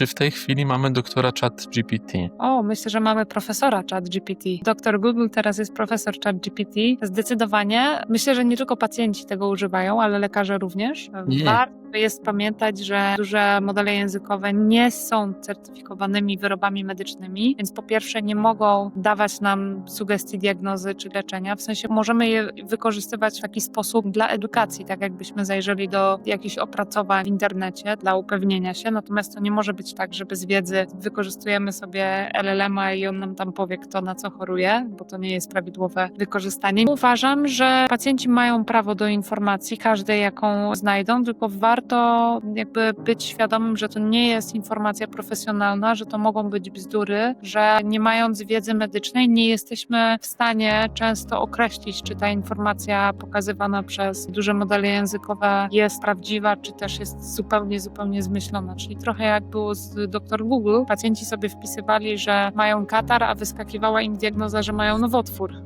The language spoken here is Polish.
czy w tej chwili mamy doktora chat GPT? O, myślę, że mamy profesora ChatGPT. Doktor Google teraz jest profesor ChatGPT. Zdecydowanie. Myślę, że nie tylko pacjenci tego używają, ale lekarze również. Nie. Warto jest pamiętać, że duże modele językowe nie są certyfikowanymi wyrobami medycznymi, więc po pierwsze nie mogą dawać nam sugestii diagnozy czy leczenia. W sensie możemy je wykorzystywać w taki sposób dla edukacji, tak jakbyśmy zajrzeli do jakichś opracowań w internecie dla upewnienia się. Natomiast to nie może być tak, że bez wiedzy wykorzystujemy sobie LLM-a i on nam tam powie, kto na co choruje, bo to nie jest prawidłowe wykorzystanie. Uważam, że pacjenci mają prawo do informacji, każdej jaką znajdą, tylko warto jakby być świadomym, że to nie jest informacja profesjonalna, że to mogą być bzdury, że nie mając wiedzy medycznej nie jesteśmy w stanie często określić, czy ta informacja pokazywana przez duże modele językowe jest prawdziwa, czy też jest zupełnie, zupełnie zmyślona. Czyli trochę jak było z doktor Google, pacjenci sobie wpisywali, że mają katar, a wyskakiwała im diagnoza, że mają nowotwór.